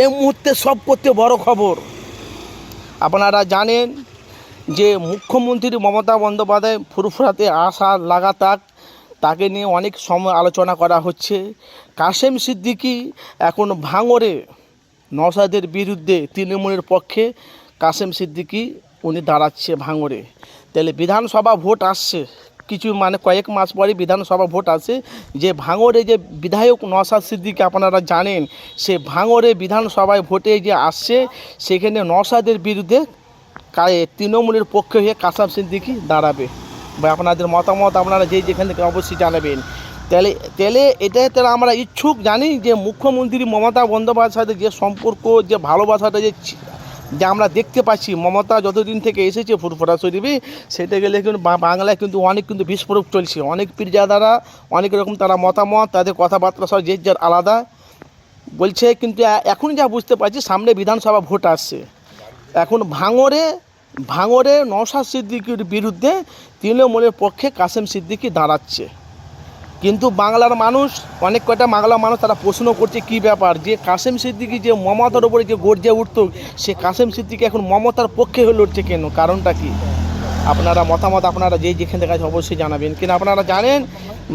এই মুহূর্তে সব করতে বড় খবর। আপনারা জানেন যে মুখ্যমন্ত্রী মমতা বন্দ্যোপাধ্যায় ফুরফুরাতে আসা লাগাতার তাকে নিয়ে অনেক সময় আলোচনা করা হচ্ছে। কাশেম সিদ্দিকি এখন ভাঙরে নসাদের বিরুদ্ধে তৃণমূলের পক্ষে কাশেম সিদ্দিকি উনি দাঁড়াচ্ছে ভাঙরে তাহলে বিধানসভা ভোট আসছে। কিছু মানে কয়েক মাস পরে বিধানসভা ভোট আসে। যে ভাঙরে যে বিধায়ক নসাদ সিদ্দিকি আপনারা জানেন, সে ভাঙরে বিধানসভায় ভোটে যে আসছে, সেখানে নসাদের বিরুদ্ধে তৃণমূলের পক্ষে হয়ে কাসাম সিদ্দিকি দাঁড়াবে। বা আপনাদের মতামত আপনারা যেই যেখান থেকে অবশ্যই জানাবেন। তাহলে তাহলে এটাই তারা আমরা ইচ্ছুক জানি যে মুখ্যমন্ত্রী মমতা বন্দ্যোপাধ্যায়ের সাথে যে সম্পর্ক, যে ভালোবাসাটা যে যে আমরা দেখতে পাচ্ছি, মমতা যতদিন থেকে এসেছে ফুরফুরা শরীফে, সেটা গেলে কিন্তু বাংলায় কিন্তু অনেক কিন্তু বিস্ফোরক চলছে। অনেক পীরজাদারা, অনেক রকম তারা মতামত, তাদের কথাবার্তা সব যে যার আলাদা। বলছে কিন্তু এখন যা বুঝতে পারছি, সামনে বিধানসভা ভোট আসছে। এখন ভাঙরে ভাঙরে নওশাদ সিদ্দিকির বিরুদ্ধে তৃণমূলের পক্ষে কাসেম সিদ্দিকি দাঁড়াচ্ছে। কিন্তু বাংলার মানুষ, অনেক কয়টা বাংলার মানুষ তারা প্রশ্ন করছে কি ব্যাপার? যে কাসেম সিদ্দিকি যে মমতার উপরে যে গর্জে উঠত, সে কাসেম সিদ্দিকি এখন মমতার পক্ষে হয়ে লড়ছে কেন? কারণটা কি? আপনারা মতামত আপনারা যেই যেখান থেকে আছে অবশ্যই জানাবেন। কিন্তু আপনারা জানেন,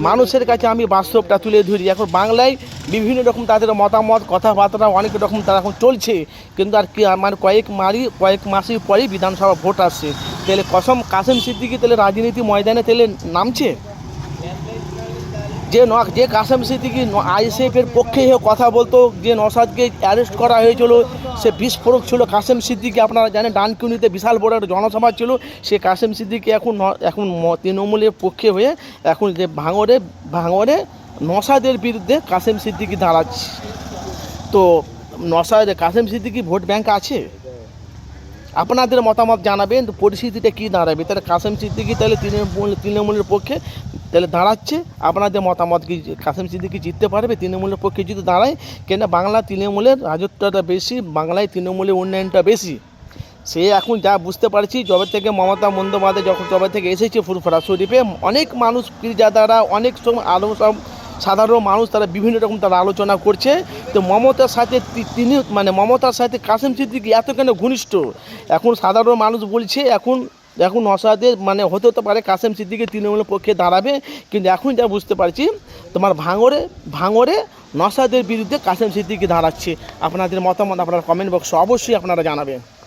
মানুষের কাছে আমি বাস্তবটা তুলে ধরি। এখন বাংলায় বিভিন্ন রকম তাদের মতামত, কথাবার্তা, অনেক রকম তারা এখন চলছে। কিন্তু আর কি, আমার কয়েক মারি, কয়েক মাসের পরেই বিধানসভা ভোট আসছে। তাহলে কসম কাসেম সিদ্দিকি তাহলে রাজনীতি ময়দানে তাহলে নামছে? যে ন যে কাসেম সিদ্দিকি আইএসএফের পক্ষে হয়ে কথা বলতো, যে নসাদকে অ্যারেস্ট করা হয়েছিল, সে বিস্ফোরক ছিল। কাসেম সিদ্দিকি আপনারা জানেন, ডানকুনিতে বিশাল বড় একটা জনসভা ছিল। সে কাসেম সিদ্দিকি এখন এখন তৃণমূলের পক্ষে হয়ে এখন যে ভাঙরে ভাঙরে নসাদের বিরুদ্ধে কাসেম সিদ্দিকি দাঁড়াচ্ছে। তো নসাদ কাসেম সিদ্দিকি ভোট ব্যাংক আছে? আপনাদের মতামত জানাবেন, পরিস্থিতিটা কী দাঁড়াবে? তাহলে কাসেম সিদ্দিকি তাহলে তৃণমূল, তৃণমূলের পক্ষে তাহলে দাঁড়াচ্ছে, আপনাদের মতামত কি? কাসেম সিদ্দিকি জিততে পারবে? তৃণমূলের পক্ষে যদি দাঁড়ায়, কেন বাংলা তৃণমূলের রাজত্বটা বেশি, বাংলায় তৃণমূলের উন্নয়নটা বেশি? সে এখন যা বুঝতে পারছি, যবে থেকে মমতা বন্দ্যোপাধ্যায় যখন যবে থেকে এসেছে ফুরফুরা শরীফে, অনেক মানুষ পীরজাদারা অনেক সময় আলো সব সাধারণ মানুষ তারা বিভিন্ন রকম তারা আলোচনা করছে। তো মমতার সাথে তিনি মানে মমতার সাথে কাসেম সিদ্দিকি এত কেন ঘনিষ্ঠ? এখন সাধারণ মানুষ বলছে, এখন এখন অসাধের মানে হতে হতে পারে কাসেম সিদ্দিকি তৃণমূলের পক্ষে দাঁড়াবে, কিন্তু এখন যা বুঝতে পারছি, তোমার ভাঙরে ভাঙরে নসাদের বিরুদ্ধে কাসেম সিদ্দিকি দাঁড়াচ্ছে। আপনাদের মতামত আপনারা কমেন্ট বক্সে অবশ্যই আপনারা জানাবেন।